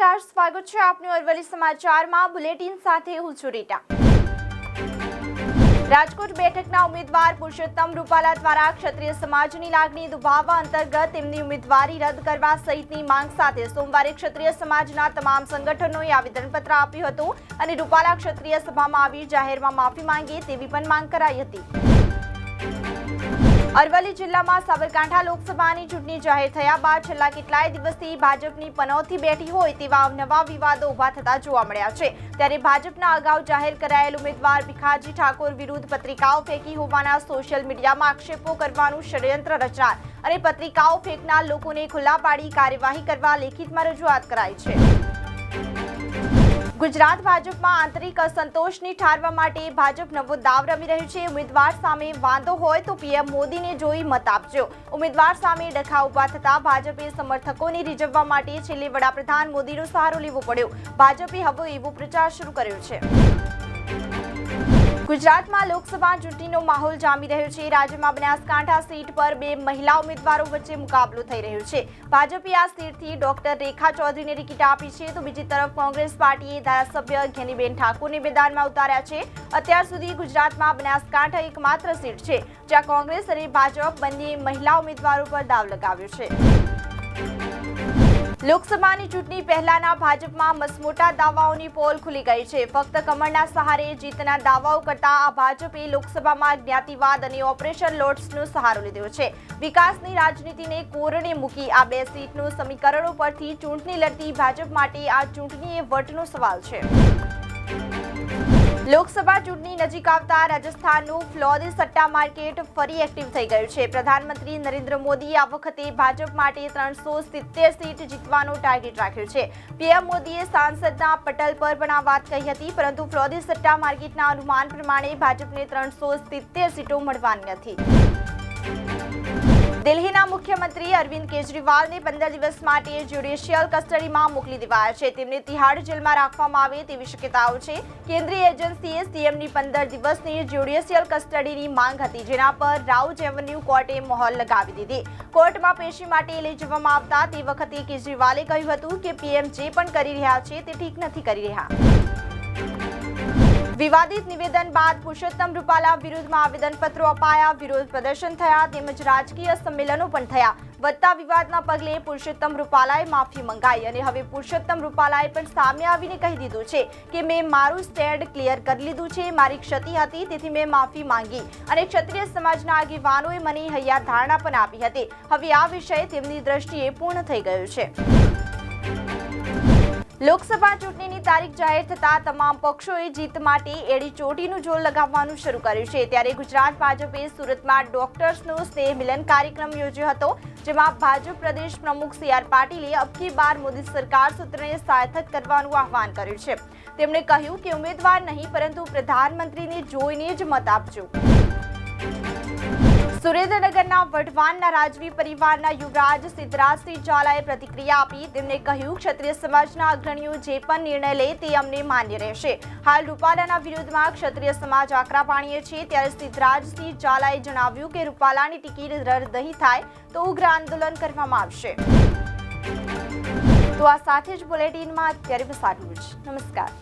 સ્વાગત છે આપનું અરવલ્લી સમાચારમાં. બુલેટિન સાથે હું છું રીટા. રાજકોટ બેઠકના ઉમેદવાર પુરુષોત્તમ રૂપાલા દ્વારા ક્ષત્રિય સમાજની લાગણી દુભાવવા અંતર્ગત તેમની ઉમેદવારી રદ કરવા સહિતની માંગ સાથે સોમવારે ક્ષત્રિય સમાજના તમામ સંગઠનોએ આવેદનપત્ર આપ્યું હતું અને રૂપાલા ક્ષત્રિય સભામાં આવી જાહેરમાં માફી માંગે તેવી પણ માંગ કરાઈ હતી. અરવલ્લી જિલ્લામાં સાબરકાંઠા લોકસભાની ચૂંટણી જાહેર થયા બાદ છેલ્લા કેટલાય દિવસથી ભાજપની પનોતી બેઠી હોય તેવા નવા વિવાદો ઊભા થતા જોવા મળ્યા છે. ત્યારે ભાજપના અગાઉ જાહેર કરાયેલ ઉમેદવાર ભીખાજી ઠાકોર વિરુદ્ધ પત્રિકાઓ ફેંકી હોવાના સોશિયલ મીડિયામાં આક્ષેપો કરવાનું ષડયંત્ર રચનાર અને પત્રિકાઓ ફેંકનાર લોકોને ખુલ્લા પાડી કાર્યવાહી કરવા લેખિતમાં રજૂઆત કરાઈ છે. ગુજરાત ભાજપમાં આંતરિક અસંતોષને ઠારવા માટે ભાજપ નવો દાવ રમી રહ્યું છે. ઉમેદવાર સામે વાંધો હોય તો પીએમ મોદીને જોઈ મત આપજો. ઉમેદવાર સામે ડખા ઊભા થતા ભાજપે સમર્થકોને રીઝવવા માટે છેલ્લે વડાપ્રધાન મોદીનો સહારો લેવો પડ્યો. ભાજપે હવે એવો પ્રચાર શરૂ કર્યો છે. ગુજરાતમાં લોકસભા ચૂંટણીનો માહોલ જામી રહ્યો છે. રાજ્યમાં બનાસકાંઠા સીટ પર બે મહિલા ઉમેદવારો વચ્ચે મુકાબલો થઈ રહ્યો છે. ભાજપે આ સીટથી ડોક્ટર રેખા ચૌધરીને ટિકિટ આપી છે. તો બીજી તરફ કોંગ્રેસ પાર્ટીએ ધારાસભ્ય ઘેનીબેન ઠાકોરને મેદાનમાં ઉતાર્યા છે. અત્યાર સુધી ગુજરાતમાં બનાસકાંઠા એકમાત્ર સીટ છે, જ્યાં કોંગ્રેસ અને ભાજપ બંને મહિલા ઉમેદવારો પર દાવ લગાવ્યો છે. લોકસભાની ચૂંટણી પહેલાના ભાજપમાં મસમોટા દાવાઓની પોલ ખુલી ગઈ છે. ફક્ત કમળના સહારે જીતના દાવાઓ કરતા આ ભાજપે લોકસભામાં જ્ઞાતિવાદ અને ઓપરેશન લોટ્સનો સહારો લીધો છે. વિકાસની રાજનીતિને કોરણે મૂકી આ બે સીટનું સમીકરણો પરથી ચૂંટણી લડતી ભાજપ માટે આ ચૂંટણી એ વટનો સવાલ છે. લોકસભા ચૂંટણી નજીક આવતા રાજસ્થાનનું ફ્લોરી સટ્ટા માર્કેટ ફરી એક્ટિવ થઈ ગયું છે. પ્રધાનમંત્રી નરેન્દ્ર મોદીએ આ વખતે ભાજપ માટે ત્રણસો સિત્તેર સીટ જીતવાનો ટાર્ગેટ રાખ્યો છે. પીએમ મોદીએ સાંસદના પટલ પર પણ આ વાત કહી હતી, પરંતુ ફ્લોરી સટ્ટા માર્કેટના અનુમાન પ્રમાણે ભાજપને ત્રણસો સિત્તેર સીટો મળવાની નથી. દિલ્હીના મુખ્યમંત્રી અરવિંદ કેજરીવાલને પંદર દિવસ માટે જ્યુડિશિયલ કસ્ટડીમાં મોકલી દેવાયા છે. તેમને તિહાડ જેલમાં રાખવામાં આવે તેવી શક્યતાઓ છે. કેન્દ્રીય એજન્સીએ સીએમની પંદર દિવસની જ્યુડિશિયલ કસ્ટડીની માંગ હતી, જેના પર રાઉજ એવન્યુ કોર્ટે મોહર લગાવી દીધી. કોર્ટમાં પેશી માટે લઈ જવામાં આવતા તે વખતે કેજરીવાલે કહ્યું હતું કે પીએમ જે પણ કરી રહ્યા છે તે ઠીક નથી કરી રહ્યા. વિવાદિત નિવેદન બાદ પુરુષોત્તમ રૂપાલા વિરુદ્ધમાં આવેદનપત્રો અપાયા. વિરોધ પ્રદર્શન થયા, તેમજ રાજકીય સંમેલનો પણ થયા. વધતા વિવાદના પગલે પુરુષોત્તમ રૂપાલાએ માફી મંગાઈ અને હવે પુરુષોત્તમ રૂપાલાએ પણ સામે આવીને કહી દીધું છે કે મેં મારું સ્ટેન્ડ ક્લિયર કરી લીધું છે, મારી ક્ષતિ હતી, તેથી મેં માફી માંગી. અને ક્ષત્રિય સમાજના આગેવાનોએ મને હૈયા ધારણા પણ આપી હતી. હવે આ વિષય તેમની દ્રષ્ટિએ પૂર્ણ થઈ ગયો છે. લોકસભા ચૂંટણીની તારીખ જાહેર થતાં તમામ પક્ષોએ જીત માટે એડી ચોટીનું જોર લગાવવાનું શરૂ કર્યું છે. ત્યારે ગુજરાત ભાજપે સુરતમાં ડોક્ટર્સનો સ્નેહ મિલન કાર્યક્રમ યોજ્યો હતો, જેમાં ભાજપ પ્રદેશ પ્રમુખ સી આર પાટીલે અબકી બાર મોદી સરકાર સૂત્રને સાર્થક કરવાનું આહવાન કર્યું છે. તેમણે કહ્યું કે ઉમેદવાર નહીં, પરંતુ પ્રધાનમંત્રીને જોઈને જ મત આપજો. સુરેન્દ્રનગરના વઢવાનના રાજવી પરિવારના યુવરાજ સિદ્ધરાજસિંહ ઝાલાએ પ્રતિક્રિયા આપી. તેમણે કહ્યું, ક્ષત્રિય સમાજના અગ્રણીઓ જે પણ નિર્ણય લે તે અમને માન્ય રહેશે. હાલ રૂપાલાના વિરોધમાં ક્ષત્રિય સમાજ આકરા પાણીએ છે. ત્યારે સિદ્ધરાજસિંહ ઝાલાએ જણાવ્યું કે રૂપાલાની ટિકિટ રદ નહીં થાય તો ઉગ્ર આંદોલન કરવામાં આવશે. તો આ સાથે જ બુલેટિનમાં અત્યારે બસ આટલું જ નમસ્કાર.